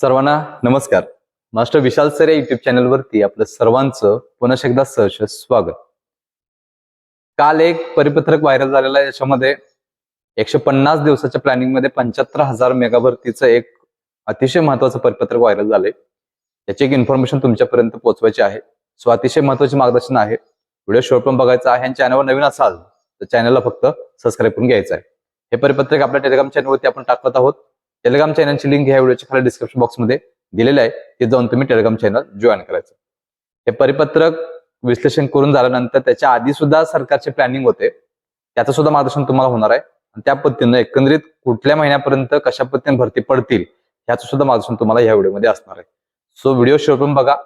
सर्वांना नमस्कार. Master Vishal sir या युट्यूब चॅनलवरती आपलं सर्वांचं पुन्हा एकदा सहर्ष स्वागत. काल एक परिपत्रक व्हायरल झालेलं आहे याच्यामध्ये एकशे पन्नास दिवसाच्या प्लॅनिंगमध्ये पंच्याहत्तर हजार मेगाभरतीचं एक अतिशय महत्वाचं परिपत्रक व्हायरल झालंय. याची एक इन्फॉर्मेशन तुमच्यापर्यंत पोहोचवायची आहे. सो अतिशय महत्त्वाचे मार्गदर्शन आहे. व्हिडिओ शॉर्ट पण बघायचा आहे आणि चॅनलवर नवीन असाल तर चॅनलला फक्त सबस्क्राईब करून घ्यायचं आहे. हे परिपत्रक आपल्या टेलिग्राम चॅनलवरती आपण टाकत आहोत. टेलिग्राम चॅनलची लिंक ह्या व्हिडिओच्या खाली डिस्क्रिप्शन बॉक्समध्ये दिलेलं आहे. ते जाऊन तुम्ही टेलिग्राम चॅनल जॉईन करायचं. हे परिपत्रक विश्लेषण करून झाल्यानंतर त्याच्या आधी सुद्धा सरकारचे प्लॅनिंग होते. त्याचं सुद्धा मार्गदर्शन तुम्हाला होणार आहे. आणि त्या पद्धतीनं एकंदरीत कुठल्या महिन्यापर्यंत कशा पद्धतीने भरती पडतील ह्याचं सुद्धा मार्गदर्शन तुम्हाला या व्हिडिओमध्ये असणार आहे. सो व्हिडिओ शेवटून बघा.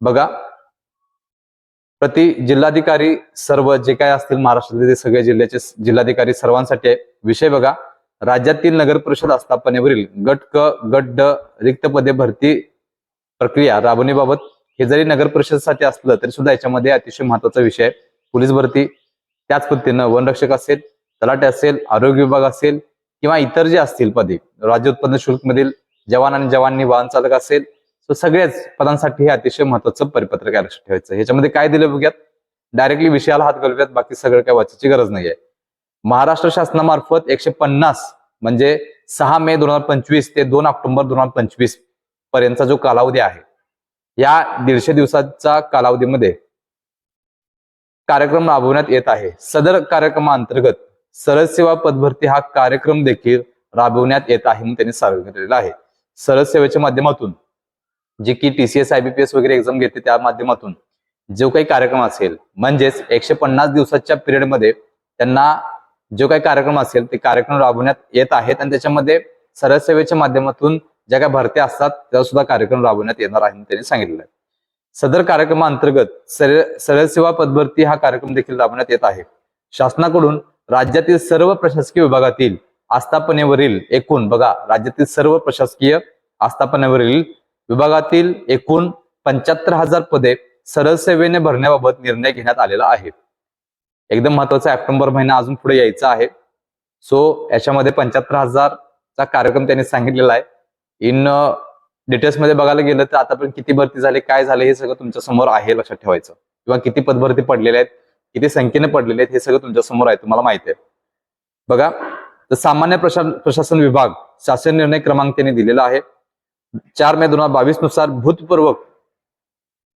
बघा. प्रति जिल्हाधिकारी सर्व जे काय असतील महाराष्ट्रातील सगळे जिल्ह्याचे जिल्हाधिकारी सर्वांसाठी विषय बघा. राज्यातील नगर परिषद आस्थापनेवरील गट क गट ड रिक्त पदे भरती प्रक्रिया राबवण्याबाबत हे जरी नगर परिषदसाठी असलं तरी सुद्धा याच्यामध्ये अतिशय महत्त्वाचा विषय आहे. पोलीस भरती त्याच पद्धतीनं वनरक्षक असेल तलाटे असेल आरोग्य विभाग असेल किंवा इतर जे असतील पदे राज्य उत्पन्न शुल्क मधील जवान आणि जवानी वाहन चालक असेल तर सगळ्याच पदांसाठी हे अतिशय महत्वाचं परिपत्रक आहे लक्षात ठेवायचं ह्याच्यामध्ये काय दिलं बघूयात? डायरेक्टली विषयाला हात घालूयात बाकी सगळं काय वाचायची गरज नाही आहे महाराष्ट्र शासनामार्फत एकशे पन्नास म्हणजे सहा मे दोन हजार पंचवीस ते दोन ऑक्टोबर दोन हजार पंचवीस पर्यंतचा जो कालावधी आहे या दीडशे दिवसाच्या कालावधीमध्ये कार्यक्रम राबवण्यात येत आहे. सदर कार्यक्रमाअंतर्गत सरळ सेवा पदभरती हा कार्यक्रम देखील राबवण्यात येत आहे म्हणून त्यांनी सांगितलेलं आहे. सरळ सेवेच्या माध्यमातून जे की टीसीएस आयबीपीएस वगैरे एक्झाम घेते त्या माध्यमातून जो काही कार्यक्रम असेल म्हणजेच एकशे पन्नास दिवसाच्या पिरियडमध्ये त्यांना जो काही कार्यक्रम असेल ते कार्यक्रम राबवण्यात येत आहेत आणि त्याच्यामध्ये सरळ सेवेच्या माध्यमातून ज्या काही भरत्या असतात त्या सुद्धा कार्यक्रम राबवण्यात येणार आहे त्यांनी सांगितलं आहे. सदर कार्यक्रमाअंतर्गत सरळ सरळ सेवा पदभरती हा कार्यक्रम देखील राबवण्यात येत आहे. शासनाकडून राज्यातील सर्व प्रशासकीय विभागातील आस्थापनेवरील एकूण बघा राज्यातील सर्व प्रशासकीय आस्थापनेवरील विभागातील एकूण पंच्याहत्तर हजार पदे सरळ सेवेने भरण्याबाबत निर्णय घेण्यात आलेला आहे. एकदम महत्त्वाचा ऑक्टोबर महिना अजून पुढे यायचा आहे. सो याच्यामध्ये पंच्याहत्तर हजारचा कार्यक्रम त्यांनी सांगितलेला आहे. इन डिटेल्स uh, मध्ये बघायला गेलं तर आतापर्यंत किती भरती झाली काय झाले हे सगळं तुमच्यासमोर आहे लक्षात ठेवायचं. किंवा किती पदभरती पडलेल्या आहेत किती संख्येने पडलेले आहेत हे सगळं तुमच्यासमोर आहे तुम्हाला माहिती आहे. बघा तर सामान्य प्रशा प्रशासन विभाग शासन निर्णय क्रमांक त्यांनी दिलेला आहे. चार मे दोन हजार बावीसनुसार भूतपूर्वक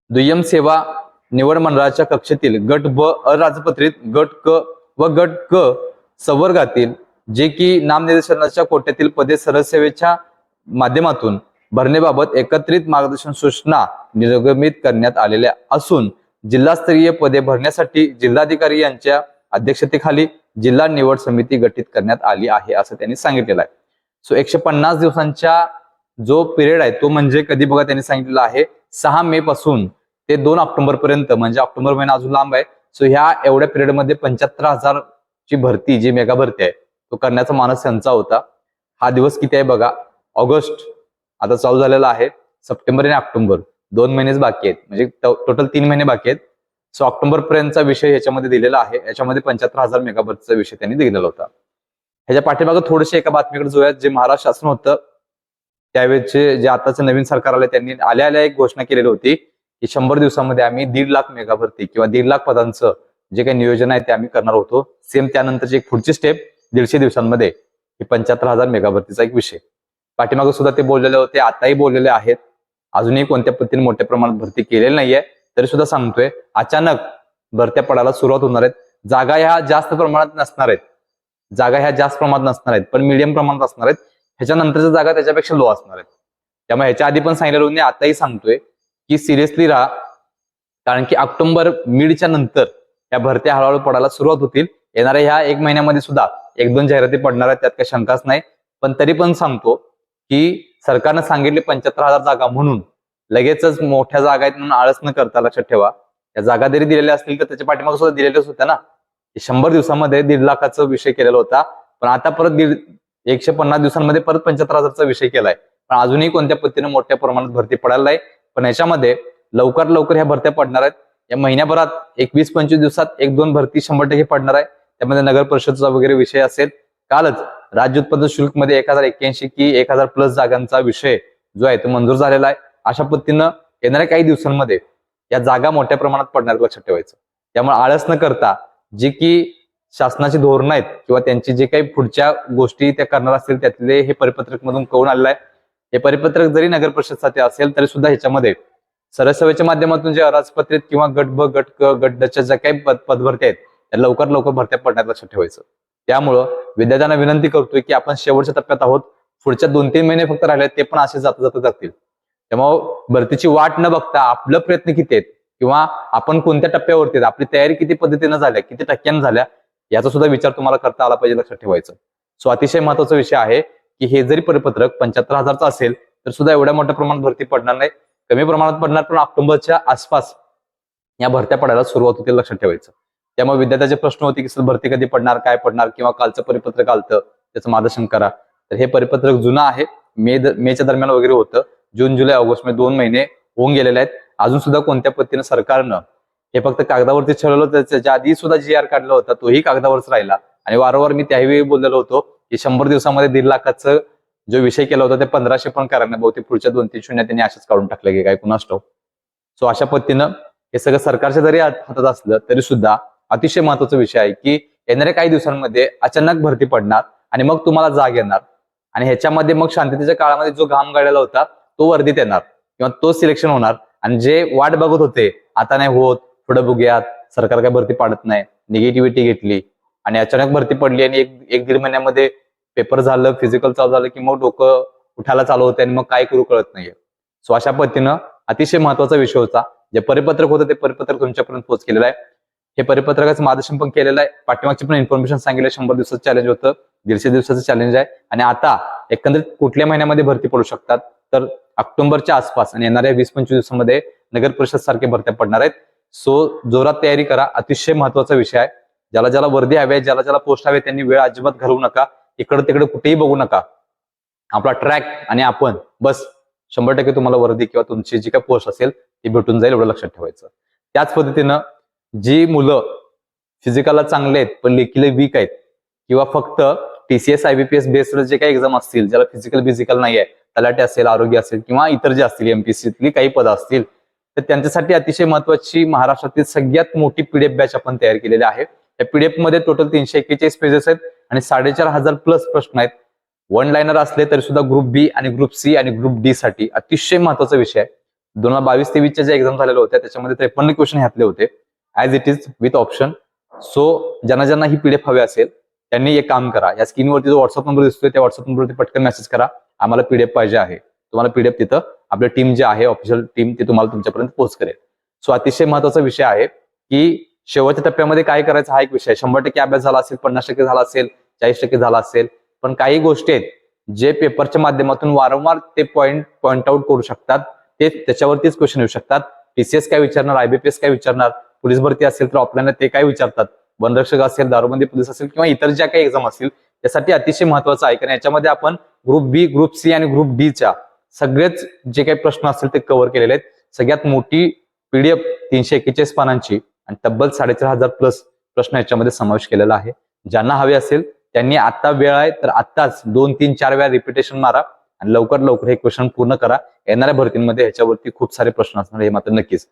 दुय्यम सेवा निवड मंडळाच्या कक्षेतील गट ब अराजपत्रित गट क व गट क संवर्गातील जे की नामनिर्देशनाच्या कोट्यातील पदे सरसेवेच्या माध्यमातून भरण्याबाबत एकत्रित मार्गदर्शन सूचना निर्गमित करण्यात आलेल्या असून जिल्हास्तरीय पदे भरण्यासाठी जिल्हाधिकारी यांच्या अध्यक्षतेखाली जिल्हा निवड समिती गठीत करण्यात आली आहे असं त्यांनी सांगितलेलं आहे. सो एकशे पन्नास दिवसांच्या जो पिरियड आहे तो म्हणजे कधी बघा त्यांनी सांगितलेला आहे सहा मे पासून ते दोन ऑक्टोबर पर्यंत म्हणजे ऑक्टोबर महिना अजून लांब आहे. सो ह्या एवढ्या पिरियडमध्ये पंच्याहत्तर हजार ची भरती जी मेगा भरती आहे तो करण्याचा मानस त्यांचा होता. हा दिवस किती आहे बघा? ऑगस्ट आता चालू झालेला आहे सप्टेंबर आणि ऑक्टोबर. दोन महिनेच बाकी आहेत. म्हणजे टोटल तीन महिने बाकी आहेत. सो ऑक्टोबर पर्यंतचा विषय ह्याच्यामध्ये दिलेला आहे. याच्यामध्ये पंच्याहत्तर हजार मेगाभरचा विषय त्यांनी दिलेला होता. ह्याच्या पाठीमागे थोडेसे एका बातमीकडे जोयात जे महाराष्ट्र शासन होतं. त्यावेळेचे जे आताचं नवीन सरकार आले त्यांनी आल्या आल्या एक घोषणा केलेली होती. की शंभर दिवसामध्ये आम्ही दीड लाख मेगा भरती किंवा दीड लाख पदांचं जे काही नियोजन आहे ते आम्ही करणार होतो. सेम त्यानंतरची एक पुढची स्टेप दीडशे दिवसांमध्ये ही पंच्याहत्तर हजार मेगा भरतीचा एक विषय. पाठीमागे सुद्धा ते बोललेले होते आताही बोललेले आहेत. अजूनही कोणत्या पद्धतीने मोठ्या प्रमाणात भरती केलेली नाहीये. तरी सुद्धा सांगतोय अचानक भरत्या पडायला सुरुवात होणार आहेत. जागा ह्या जास्त प्रमाणात नसणार आहेत. जागा ह्या जास्त प्रमाणात नसणार आहेत पण मीडियम प्रमाणात असणार आहेत. ह्याच्यानंतरच्या जागा त्याच्यापेक्षा लो असणार आहेत. त्यामुळे ह्याच्या आधी पण सांगितलं मी आताही सांगतोय. की सिरियसली राहा. कारण की ऑक्टोबर मिडच्या नंतर या भरत्या हळूहळू पडायला सुरुवात होतील. येणाऱ्या ह्या एक महिन्यामध्ये सुद्धा एक दोन जाहिराती पडणार आहेत त्यात काही शंकाच नाही. पण तरी पण सांगतो की सरकारनं सांगितले पंच्याहत्तर हजार जागा म्हणून लगेचच मोठ्या जागा आहेत म्हणून आळस न करता लक्षात ठेवा. या जागा जरी दिलेल्या असतील तर त्याच्या पाठीमागे सुद्धा दिलेल्याच होत्या ना. शंभर दिवसामध्ये दीड लाखाचा विषय केलेला होता. पण आता परत दीड एकशे पन्नास दिवसांमध्ये परत पंच्याहत्तर हजारचा विषय केलाय. पण अजूनही कोणत्या पद्धतीने मोठ्या प्रमाणात भरती पडायला आहे पण याच्यामध्ये लवकर लवकर ह्या भरत्या पडणार आहेत. या महिन्याभरात एक वीस पंचवीस दिवसात एक दोन भरती शंभर टक्के पडणार आहे. त्यामध्ये नगर परिषदचा वगैरे विषय असेल. कालच राज्य उत्पन्न शुल्कमध्ये एक हजार एक्क्याऐंशी की एक हजार प्लस जागांचा विषय जो आहे तो मंजूर झालेला आहे. अशा पद्धतीनं येणाऱ्या काही दिवसांमध्ये या जागा मोठ्या प्रमाणात पडणार लक्षात ठेवायचं. त्यामुळे आळस न करता जे की शासनाची धोरणं आहेत किंवा त्यांची जे काही पुढच्या गोष्टी त्या करणार असतील त्यातले हे परिपत्रक मधून कळून आलेलं आहे. हे परिपत्रक जरी नगर परिषदसाठी असेल तरी सुद्धा ह्याच्यामध्ये सरसभेच्या माध्यमातून जे अराजपत्रित किंवा गट ब गट क गट डच्या ज्या काही पद पदभरत्या आहेत त्या लवकर लवकर भरत्या पडण्यात लक्षात ठेवायचं. त्यामुळं विद्यार्थ्यांना विनंती करतोय की आपण शेवटच्या टप्प्यात आहोत. पुढच्या दोन तीन महिने फक्त राहिले ते पण असे जाता जाता जातील त्यामुळे भरतीची वाट न बघता आपलं प्रयत्न किती आहेत किंवा आपण कोणत्या टप्प्यावरती आहेत आपली तयारी किती पद्धतीनं झाल्या किती टक्क्यानं झाल्या याचा सुद्धा विचार तुम्हाला करता आला पाहिजे लक्षात ठेवायचं. सो अतिशय महत्त्वाचा विषय आहे. की हे जरी परिपत्रक पंच्याहत्तर हजारचं असेल तर सुद्धा एवढ्या मोठ्या प्रमाणात भरती पडणार नाही. कमी प्रमाणात पडणार पण ऑक्टोबरच्या आसपास या भरत्या पडायला सुरुवात होते लक्षात ठेवायचं. त्यामुळे विद्यार्थ्याचे प्रश्न होते की सर भरती कधी पडणार काय पडणार किंवा कालचं परिपत्रक आलतं त्याचं मार्गदर्शन करा. तर हे परिपत्रक जुनं आहे. मे मेच्या दरम्यान वगैरे होतं. जून जुलै ऑगस्टमध्ये दोन महिने होऊन गेलेले आहेत. अजून सुद्धा कोणत्या पद्धतीनं सरकारनं हे फक्त कागदावरती ठरवलं तर त्याच्या आधी सुद्धा जी आर काढला होता तोही कागदावरच राहिला. आणि वारंवार मी त्यावेळी बोललेलो होतो शंभर दिवसामध्ये दीड लाखाचं जो विषय केला होता ते पंधराशे पण करायला बहुतेक पुढच्या दोन तीन शून्य त्यांनी अशाच काढून टाकले की काय कुणास सो अशा पद्धतीनं हे सगळं सरकारच्या जरी हातात असलं तरी सुद्धा अतिशय महत्त्वाचा विषय आहे की येणाऱ्या काही दिवसांमध्ये अचानक भरती पडणार आणि मग तुम्हाला जाग येणार. आणि ह्याच्यामध्ये मग शांततेच्या काळामध्ये जो घाम गाळलेला होता तो वर्दीत येणार किंवा तो सिलेक्शन होणार. आणि जे वाट बघत होते आता नाही होत पुढे बघूयात सरकार काय भरती पाडत नाही निगेटिव्हिटी घेतली आणि अचानक भरती पडली आणि एक एक दीड महिन्यामध्ये पेपर झालं फिजिकल चालू झालं की मग डोकं उठायला चालू होते आणि मग काय करू कळत नाहीये. सो अशा पद्धतीनं अतिशय महत्त्वाचा विषय होता. जे परिपत्रक होतं ते परिपत्रक तुमच्यापर्यंत पोहोच केलेलं आहे. हे परिपत्रकाचं मार्गदर्शन पण केलेलं आहे. पाठीमागची पण इन्फॉर्मेशन सांगितलं. शंभर दिवसाचं चॅलेंज होतं. दीडशे दिवसाचं चॅलेंज आहे. आणि आता एकंदरीत कुठल्या महिन्यामध्ये भरती पडू शकतात? तर ऑक्टोबरच्या आसपास आणि येणाऱ्या वीस पंचवीस दिवसामध्ये नगर परिषद सारखे भरत्या पडणार आहेत. सो जोरात तयारी करा. अतिशय महत्त्वाचा विषय आहे. ज्याला ज्याला वर्दी हवे ज्याला ज्याला पोस्ट हवे त्यांनी वेळ अजिबात घालवू नका. इकडे तिकडे कुठेही बघू नका. आपला ट्रॅक आणि आपण बस शंभर टक्के तुम्हाला वर्दी किंवा तुमची जी काही पोस्ट असेल ती भेटून जाईल एवढं लक्षात ठेवायचं. त्याच पद्धतीनं जी मुलं फिजिकलला चांगले आहेत पण लेखीला वीक आहेत किंवा फक्त टीसीएस आयबीपीएस बेस्ड जे काही एक्झाम असतील ज्याला फिजिकल फिजिकल नाही आहे तलाटे असेल आरोग्य असेल किंवा इतर जे असतील एमपीसीतली काही पदं असतील तर त्यांच्यासाठी अतिशय महत्वाची महाराष्ट्रातील सगळ्यात मोठी पीडीएफ बॅच आपण तयार केलेली आहे. या पीडीएफमध्ये टोटल तीनशे एक्केचाळीस पेजेस आहेत आणि साडेचार हजार प्लस प्रश्न आहेत. वन लाईनर असले तरी सुद्धा ग्रुप बी आणि ग्रुप सी आणि ग्रुप डी साठी अतिशय महत्त्वाचा विषय आहे. दोन हजार बावीस तेवीसच्या ज्या एक्झाम झालेल्या होत्या त्याच्यामध्ये त्रेपन्न क्वेश्चन घातले होते. As it is with option so ज्यांना ज्यांना ही पीडीएफ हवी असेल त्यांनी एक काम करा. या स्क्रीनवरती जो व्हॉट्सअप नंबर दिसतोय त्या व्हॉट्सअप नंबरवरती पटकन मेसेज करा. आम्हाला पीडीएफ पाहिजे आहे. तुम्हाला पीडीएफ तिथं आपली टीम जी आहे ऑफिशियल टीम ती तुम्हाला तुमच्यापर्यंत पोहोच करेल. सो अतिशय महत्त्वाचा विषय आहे की शेवटच्या टप्प्यामध्ये काय करायचं हा एक विषय शंभर टक्के अभ्यास झाला असेल पन्नास टक्के झाला असेल चाळीस टक्के झाला असेल पण काही गोष्टी आहेत जे पेपरच्या माध्यमातून वारंवार ते पॉइंट पॉइंट आउट करू शकतात. ते त्याच्यावरतीच क्वेश्चन येऊ शकतात. टीसीएस काय विचारणार? आयबीपीएस काय विचारणार? पोलीस भरती असेल तर ऑफलाईन ते काय विचारतात? वनरक्षक असेल दारूबंदी पोलीस असेल किंवा इतर ज्या काही एक्झाम असतील त्यासाठी अतिशय महत्वाचं आहे. कारण याच्यामध्ये आपण ग्रुप बी ग्रुप सी आणि ग्रुप डी च्या सगळेच जे काही प्रश्न असतील ते कव्हर केलेले आहेत. सगळ्यात मोठी पीडीएफ तीनशे एक्केचाळीस पानांची आणि तब्बल साडेचार हजार प्लस प्रश्न याच्यामध्ये समावेश केलेला आहे. ज्यांना हवे असेल त्यांनी आता वेळ आहे तर आत्ताच दोन तीन चार वेळा रिपिटेशन मारा आणि लवकर लवकर हे क्वेश्चन पूर्ण करा. येणाऱ्या भरतींमध्ये ह्याच्यावरती खूप सारे प्रश्न असणार हे मात्र नक्कीच.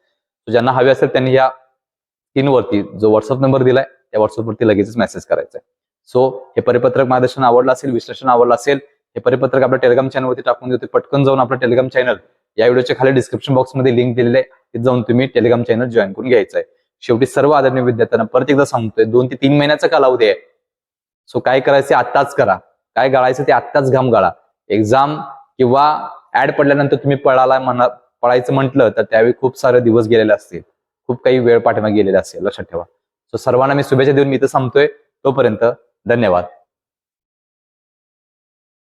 ज्यांना हवे असेल त्यांनी या स्क्रीनवरती जो व्हॉट्सअप नंबर दिलाय त्या व्हॉट्सअपवरती लगेचच मेसेज करायचा आहे सो हे परिपत्रक मार्गदर्शन आवडलं असेल विश्लेषण आवडलं असेल हे परिपत्रक आपल्या टेलिग्राम चॅनलवरती टाकून देतो. पटकन जाऊन आपलं टेलिग्राम चॅनल या व्हिडिओच्या खाली डिस्क्रिप्शन बॉक्समध्ये लिंक दिलेली आहे. तिथे जाऊन तुम्ही टेलिग्राम चॅनल जॉईन करून घ्यायचं आहे. शेवटी सर्व आदरणीय विद्यार्थ्यांना परत एकदा सांगतोय दोन ते तीन महिन्याचा कालावधी आहे सो काय करायचं आत्ताच करा. काय गाळायचं ते आत्ताच घाम गाळा. एक्झाम किंवा ऍड पडल्यानंतर तुम्ही पळाला म्हणा पळायचं म्हटलं तर त्यावेळी खूप सारे दिवस गेलेले असतील. खूप काही वेळ पाठवा गेलेला असेल लक्षात ठेवा. सो सर्वांना मी शुभेच्छा देऊन मी इथं सांगतोय तोपर्यंत धन्यवाद.